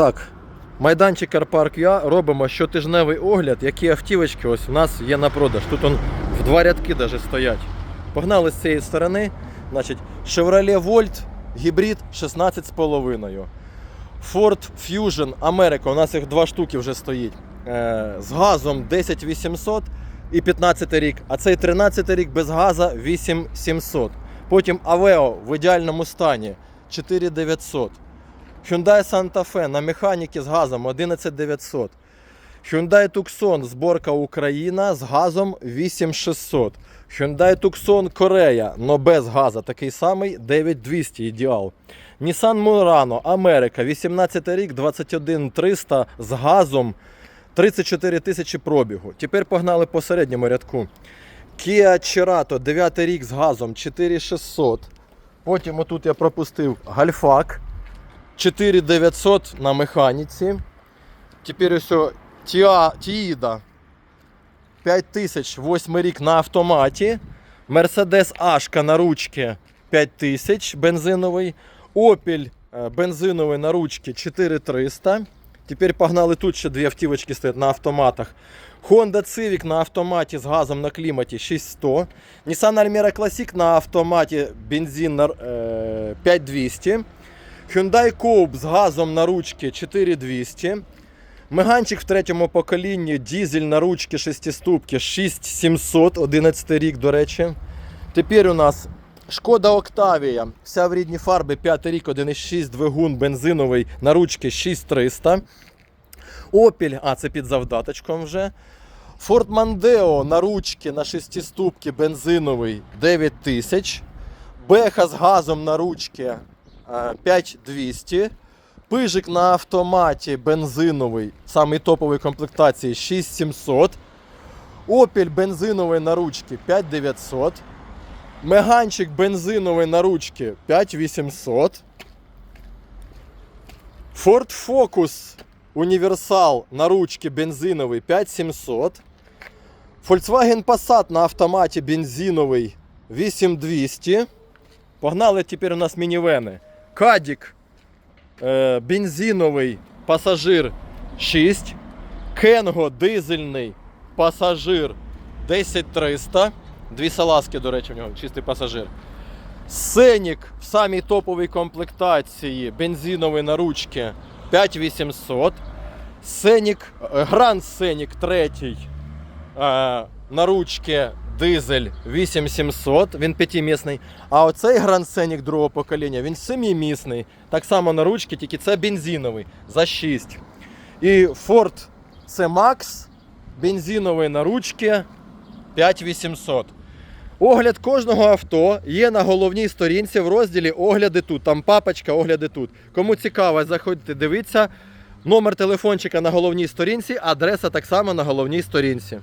Так, майданчик Карпарк Я робимо щотижневий огляд, які автівочки ось у нас є на продаж. Тут он в два рядки даже стоять. Погнали з цієї сторони. Значить, Chevrolet Volt гібрид 16,5. Ford Fusion America, у нас їх два штуки вже стоїть. Е, з газом 10800 і 15 рік, а цей 13 рік без газа 8700. Потім Aveo в ідеальному стані 4900. Hyundai Santa Fe на механіки з газом 11900. Hyundai Tucson зборка Україна з газом 8600. Hyundai Tucson Корея, но без газа, такий самий 9200 ідеал. Nissan Murano Америка, 18 рік, 21300 з газом 34 тисячі пробігу. Тепер погнали по середньому рядку. Kia Cerato, 9 рік з газом 4600. Потім отут я пропустив Гальфак 4900 на механіці. Тепер ось Тіїда 5000, 8 рік на автоматі. Mercedes Ашка на ручці 5000 бензиновий. Opel е, бензиновий на ручці 4300. Тепер погнали тут ще дві автівочки стоять на автоматах. Honda Civic на автоматі з газом на кліматі 6100. Nissan Almera Classic на автоматі бензин на, е, 5200. Hyundai Coupe з газом на ручці 4200. Меганчик в третьому поколінні, дізель на ручці шестиступки 6700, 11 рік, до речі. Тепер у нас Шкода Октавія, вся в рідній фарбі, 5 рік, 1,6 двигун бензиновий на ручці 6300. Opel, а це під завдаточком вже. Ford Mondeo на ручці на шестиступки бензиновий 9000. Беха з газом на ручці е, 5200. Пижик на автоматі бензиновий, самий топовий комплектації 6700. Opel бензиновий на ручці 5900. Меганчик бензиновий на ручці 5800. Ford Focus універсал на ручці бензиновий 5700. Volkswagen Passat на автоматі бензиновий 8200. Погнали тепер у нас мінівени. Кадік е, бензиновий пасажир 6. Кенго дизельний пасажир 10300. Дві салазки, до речі, в нього чистий пасажир. Сенік в самій топовій комплектації бензиновий на ручці 5800. Сенік, е, Гранд Сенік 3 е, на ручці дизель 8700, він п'ятимісний. А оцей Гранд Сенік другого покоління, він семимісний. Так само на ручці, тільки це бензиновий за 6. І Ford C-Max бензиновий на ручці 5800. Огляд кожного авто є на головній сторінці в розділі Огляди тут. Там папочка Огляди тут. Кому цікаво, заходьте, дивіться. Номер телефончика на головній сторінці, адреса так само на головній сторінці.